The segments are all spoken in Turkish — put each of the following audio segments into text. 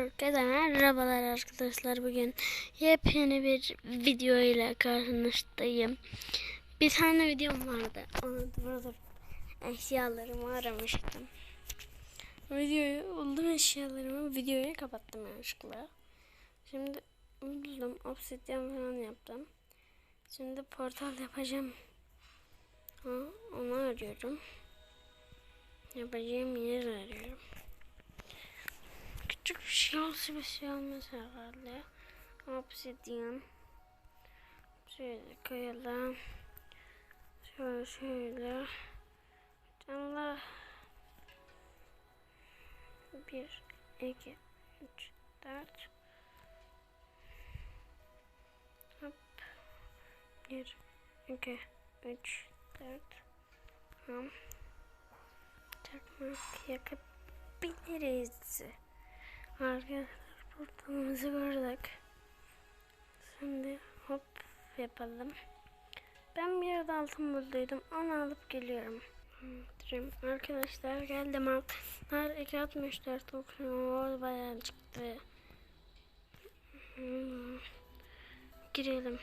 Herkese merhabalar arkadaşlar. Bugün yepyeni bir video ile karşınızdayım. Bir tane videom vardı. Onu burada eşyalarımı aramıştım. Videoyu buldum eşyalarımı. Videoyu kapattım yanlışlıkla. Şimdi buldum. Obsidian falan yaptım. Şimdi portal yapacağım. Ha, onu arıyorum. Yapacağım yer arıyorum. Küçük bir şey olsa bir şey olmaz herhalde. Obsidian. Şöyle koyalım. Şöyle şöyle. Allah. Bir, iki, üç, dört. Hop. Bir, iki, üç, dört. Tamam. Çakmak yakabiliriz. Arkadaşlar portalımızı gördük. Şimdi hop yapalım. Ben bir yerde altın bulduydum. Onu alıp geliyorum. Arkadaşlar geldim altınlar 264 okuyor. Bayağı çıktı. Hmm. Girelim.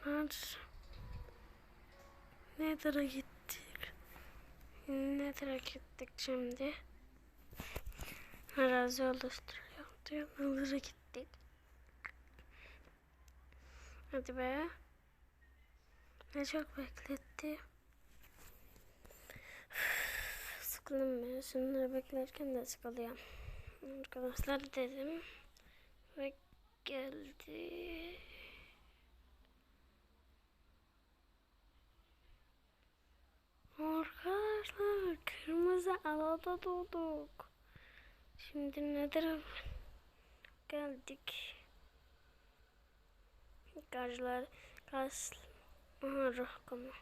Hadi. Nether'a gittik. Nether'a gittik şimdi. Arazi oluşturuyor. Diyor. Nether'a gittik. Hadi be. Ne çok bekletti. Sıkıldım ben. Şunları beklerken de sıkılıyorum. Arkadaşlar dedim. Ve geldi. Arkadaşlar kırmızı alada doğduk. Şimdi nedir? Geldik. Gajlar, gaz, aha kumu.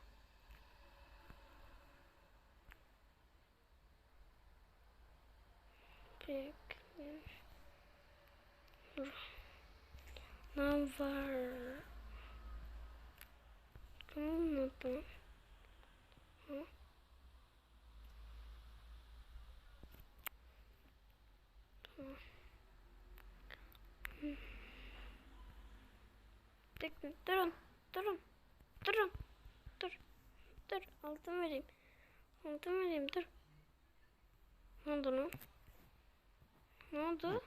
Bekle. Ne var? Tamam mı? Durun, durun, durun, dur, dur, altın vereyim, altın vereyim, dur. Ne oldu? Ne oldu?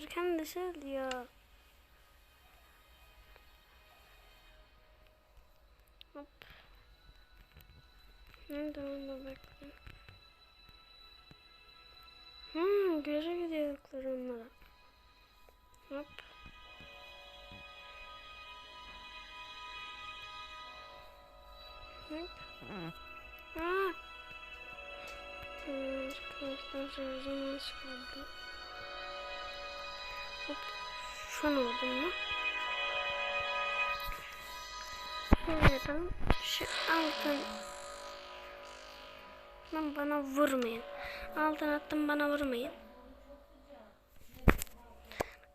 Ne bunlar kendisi alıyor. Hop. Nerede onu bekle. Hmm, göre gidiyorlar onlara. Hop. Hop. Aa. Hmm, Arkadaşlar sözüm az kaldı. Şunu vurdum mu? Şöyle. Şu altın bana vurmayın. Altın attım bana vurmayın.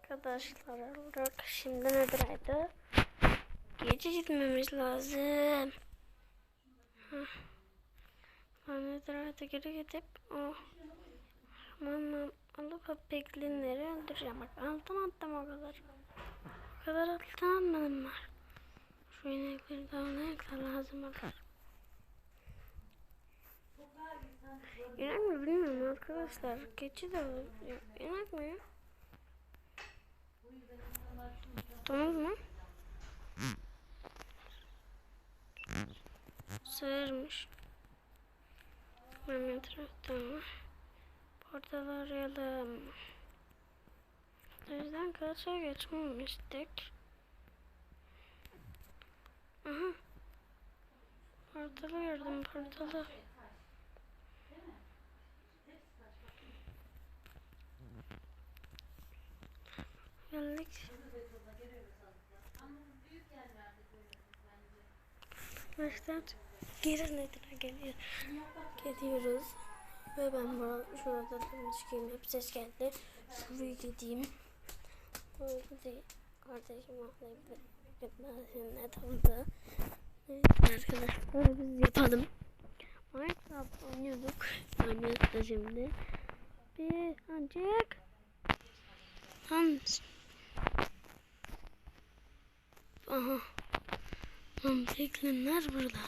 Arkadaşlar bırak şimdi nediraydı? Gece gitmemiz lazım. Ben nediraydı geri gidip o Aman alıp peklinleri öldüreceğim. Bak altın attım o kadar. O kadar altın atmadım var. Şu inekleri daha ne kadar lazım olur. İnek mi bilmiyorum arkadaşlar. Keçi de oluyor. İnek mi ya? Domuz mu? Sığırmış. Hemen taraftan Portal arayalım. O yüzden karşıya geçmemiştik. Aha. Portalı gördüm portalı. Geldik. Arkadaşlar geri nedir geliyor. Gidiyoruz. Ve ben burada, şurada da çıkayım. Hep ses geldi. Şuraya gideyim. Hadi kardeşim ağlayıp gitmesin ne oldu? Neyse arkadaşlar biz yapalım. Minecraft oynuyorduk. Oynuyoruz da şimdi. Bir ancak Lan Aha. Lan beklenler burada.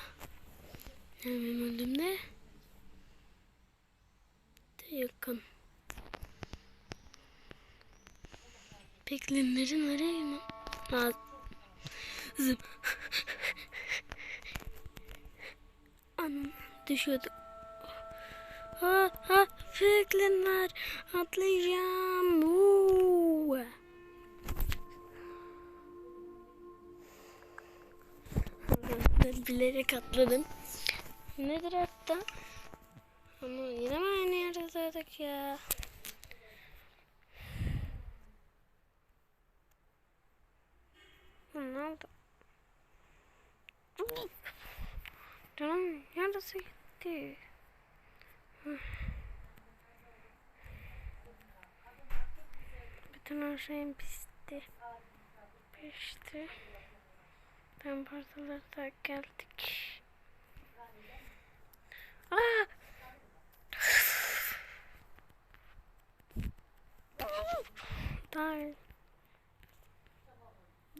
Hemen önümde. Yakın. Beklenlerin arayı mı? Lazım. Anam düşüyorduk. Ha ha beklenler atlayacağım. Uuu. Bilerek atladım. Nedir hatta? Ama yine mi aynı yerde durduk ya? Ne oldu? Canım yarısı gitti. Bütün her şeyim pisti. Pişti. Ben parçaları da geldik. Aa!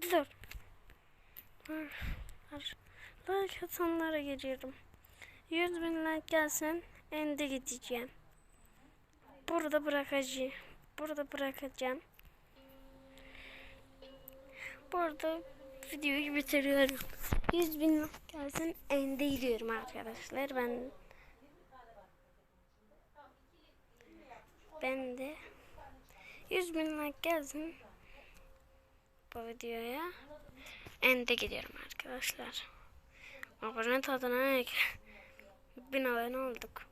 Dur. Dur. Like atanlara geliyorum. 100 bin like gelsin. Ende gideceğim. Burada bırakacağım. Burada bırakacağım. Burada videoyu bitiriyorum. 100 bin like gelsin. Ende gidiyorum arkadaşlar. Ben ben de 100 bin like gelsin bu videoya. Ende gidiyorum arkadaşlar. Abone tadına bin abone olduk.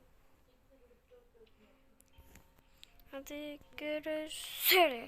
Hadi görüşürüz.